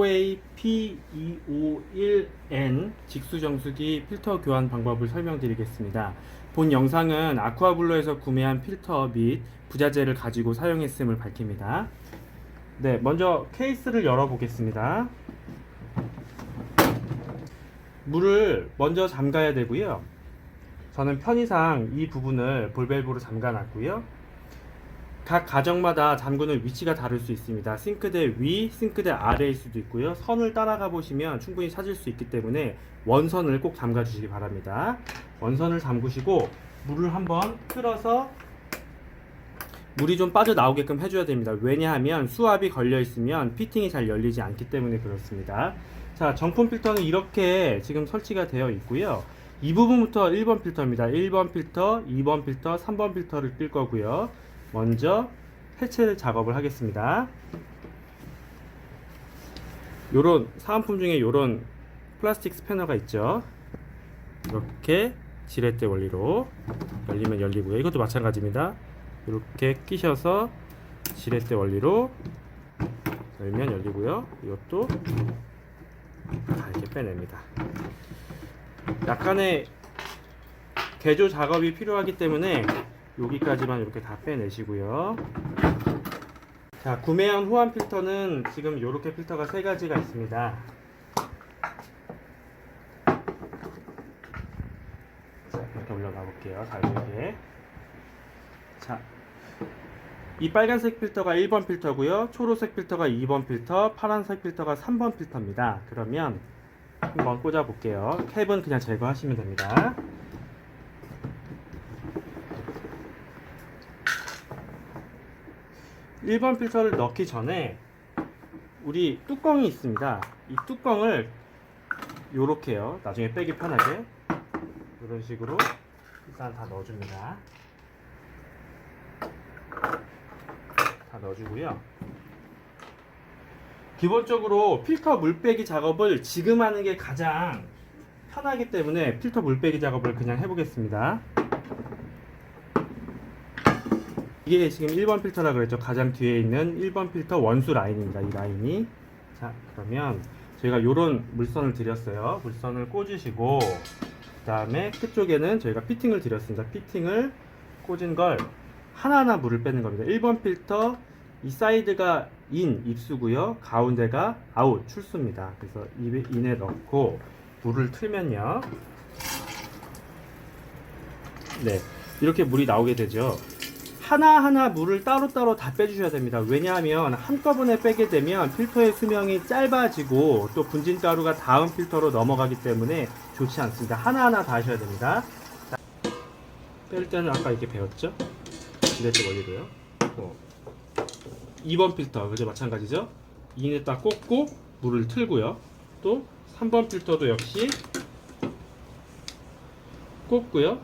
Huawei P251N 직수정수기 필터 교환 방법을 설명드리겠습니다. 본 영상은 아쿠아블로에서 구매한 필터 및 부자재를 가지고 사용했음을 밝힙니다. 네, 먼저 케이스를 열어보겠습니다. 물을 먼저 잠가야 되고요. 저는 편의상 이 부분을 볼밸브로 잠가 놨고요. 각 가정마다 잠그는 위치가 다를 수 있습니다. 싱크대 위, 싱크대 아래일 수도 있고요. 선을 따라가 보시면 충분히 찾을 수 있기 때문에 원선을 꼭 잠가 주시기 바랍니다. 원선을 잠그시고 물을 한번 틀어서 물이 좀 빠져나오게끔 해줘야 됩니다. 왜냐하면 수압이 걸려 있으면 피팅이 잘 열리지 않기 때문에 그렇습니다. 자, 정품 필터는 이렇게 지금 설치가 되어 있고요. 이 부분부터 1번 필터입니다. 1번 필터, 2번 필터, 3번 필터를 낄 거고요. 먼저 해체 작업을 하겠습니다. 요런 사은품 중에 요런 플라스틱 스패너가 있죠. 이렇게 지렛대 원리로 열리면 열리고요. 이것도 마찬가지입니다. 이렇게 끼셔서 지렛대 원리로 열면 열리고요. 이것도 다 이렇게 빼냅니다. 약간의 개조 작업이 필요하기 때문에 여기까지만 이렇게 다 빼내시고요. 자, 구매한 호환 필터는 지금 이렇게 필터가 세 가지가 있습니다. 자, 이렇게 올려가 볼게요. 잘되게 자, 이 빨간색 필터가 1번 필터고요. 초록색 필터가 2번 필터, 파란색 필터가 3번 필터입니다. 그러면 한번 꽂아 볼게요. 캡은 그냥 제거하시면 됩니다. 일번 필터를 넣기 전에 우리 뚜껑이 있습니다. 이 뚜껑을 요렇게요. 나중에 빼기 편하게 이런 식으로 일단 다 넣어줍니다. 다 넣어주고요. 기본적으로 필터 물 빼기 작업을 지금 하는 게 가장 편하기 때문에 필터 물 빼기 작업을 그냥 해보겠습니다. 이게 지금 1번 필터라 그랬죠. 가장 뒤에 있는 1번 필터 원수 라인입니다. 이 라인이. 자, 그러면 저희가 요런 물선을 드렸어요. 물선을 꽂으시고 그다음에 끝쪽에는 저희가 피팅을 드렸습니다. 피팅을 꽂은 걸 하나하나 물을 빼는 겁니다. 1번 필터 이 사이드가 인 입수고요. 가운데가 아웃 출수입니다. 그래서 인에 넣고 물을 틀면요. 네. 이렇게 물이 나오게 되죠. 하나하나 물을 따로따로 다 빼주셔야 됩니다. 왜냐하면 한꺼번에 빼게 되면 필터의 수명이 짧아지고 또 분진가루가 다음 필터로 넘어가기 때문에 좋지 않습니다. 하나하나 다 하셔야 됩니다. 자, 뺄 때는 아까 이렇게 배웠죠? 지렛대 원리로요. 어. 2번 필터, 그죠? 마찬가지죠? 인에다 꽂고 물을 틀고요. 또 3번 필터도 역시 꽂고요.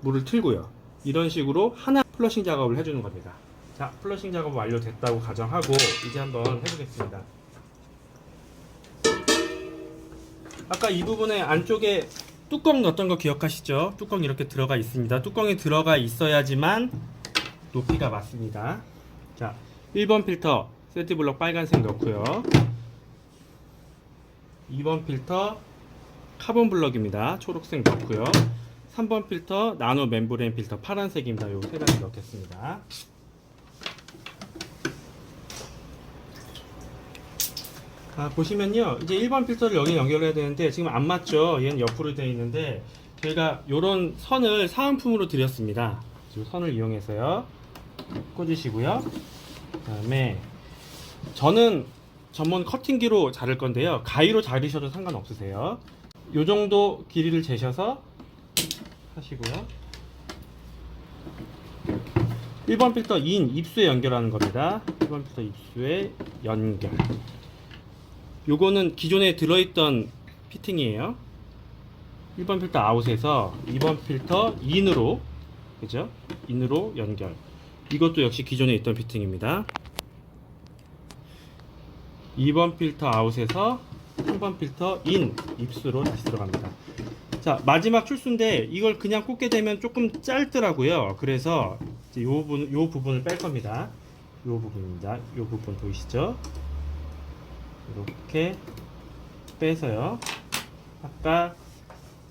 물을 틀고요. 이런 식으로 하나 플러싱 작업을 해주는 겁니다. 자, 플러싱 작업 완료됐다고 가정하고 이제 한번 해보겠습니다. 아까 이 부분에 안쪽에 뚜껑 넣었던 거 기억하시죠? 뚜껑 이렇게 들어가 있습니다. 뚜껑이 들어가 있어야지만 높이가 맞습니다. 자, 1번 필터 세트 블럭 빨간색 넣고요. 2번 필터 카본 블럭입니다. 초록색 넣고요. 3번 필터 나노 멤브레인 필터 파란색입니다. 요 세 가지 넣겠습니다. 아, 보시면요. 이제 1번 필터를 여기 연결해야 되는데 지금 안 맞죠? 얘는 옆으로 되어 있는데 저희가 요런 선을 사은품으로 드렸습니다. 이 선을 이용해서요. 꽂으시고요. 그다음에 저는 전문 커팅기로 자를 건데요. 가위로 자르셔도 상관없으세요. 요 정도 길이를 재셔서 하시고요. 1번 필터 인 입수에 연결하는 겁니다. 1번 필터 입수에 연결. 요거는 기존에 들어있던 피팅이에요. 1번 필터 아웃에서 2번 필터 인으로 그죠? 인으로 연결. 이것도 역시 기존에 있던 피팅입니다. 2번 필터 아웃에서 3번 필터 인 입수로 다시 들어갑니다. 자 마지막 출수인데 이걸 그냥 꽂게 되면 조금 짧더라고요. 그래서 이제 요 부분 요 부분을 뺄 겁니다. 요 부분입니다. 요 부분 보이시죠? 이렇게 빼서요. 아까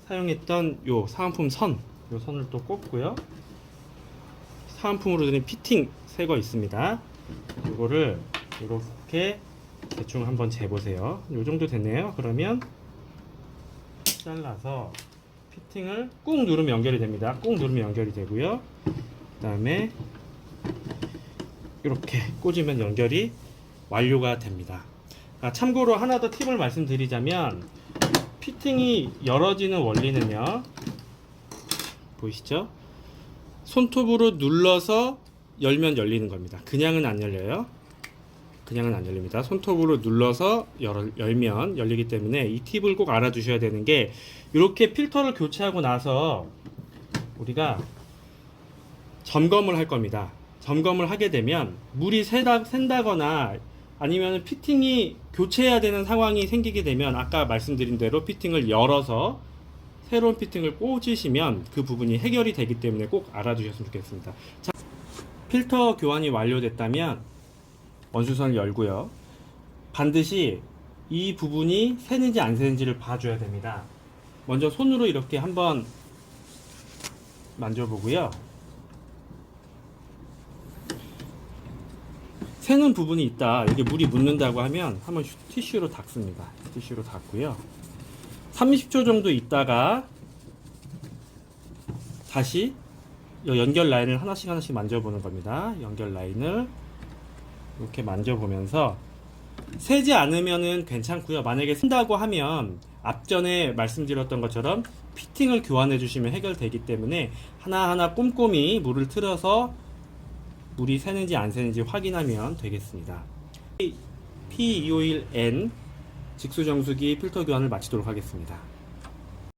사용했던 요 사은품 선, 요 선을 또 꼽고요. 사은품으로 드린 피팅 새 거 있습니다. 이거를 이렇게 대충 한번 재보세요. 요 정도 됐네요. 그러면 잘라서 피팅을 꾹 누르면 연결이 됩니다. 꾹 누르면 연결이 되고요. 그 다음에 이렇게 꽂으면 연결이 완료가 됩니다. 아, 참고로 하나 더 팁을 말씀드리자면 피팅이 열어지는 원리는요. 보이시죠? 손톱으로 눌러서 열면 열리는 겁니다. 그냥은 안 열려요. 그냥은 안 열립니다. 손톱으로 눌러서 열, 열면 열리기 때문에 이 팁을 꼭 알아두셔야 되는 게 이렇게 필터를 교체하고 나서 우리가 점검을 할 겁니다. 점검을 하게 되면 물이 새다, 샌다거나 아니면 피팅이 교체해야 되는 상황이 생기게 되면 아까 말씀드린 대로 피팅을 열어서 새로운 피팅을 꽂으시면 그 부분이 해결이 되기 때문에 꼭 알아두셨으면 좋겠습니다. 자, 필터 교환이 완료됐다면 원수선을 열고요. 반드시 이 부분이 새는지 안 새는지를 봐줘야 됩니다. 먼저 손으로 이렇게 한번 만져보고요. 새는 부분이 있다. 이게 물이 묻는다고 하면 한번 휴- 티슈로 닦습니다. 티슈로 닦고요. 30초 정도 있다가 다시 이 연결 라인을 하나씩 하나씩 만져보는 겁니다. 연결 라인을 이렇게 만져보면서 새지 않으면은 괜찮고요. 만약에 쓴다고 하면 앞전에 말씀드렸던 것처럼 피팅을 교환해 주시면 해결되기 때문에 하나하나 꼼꼼히 물을 틀어서 물이 새는지 안 새는지 확인하면 되겠습니다. P251N 직수정수기 필터 교환을 마치도록 하겠습니다.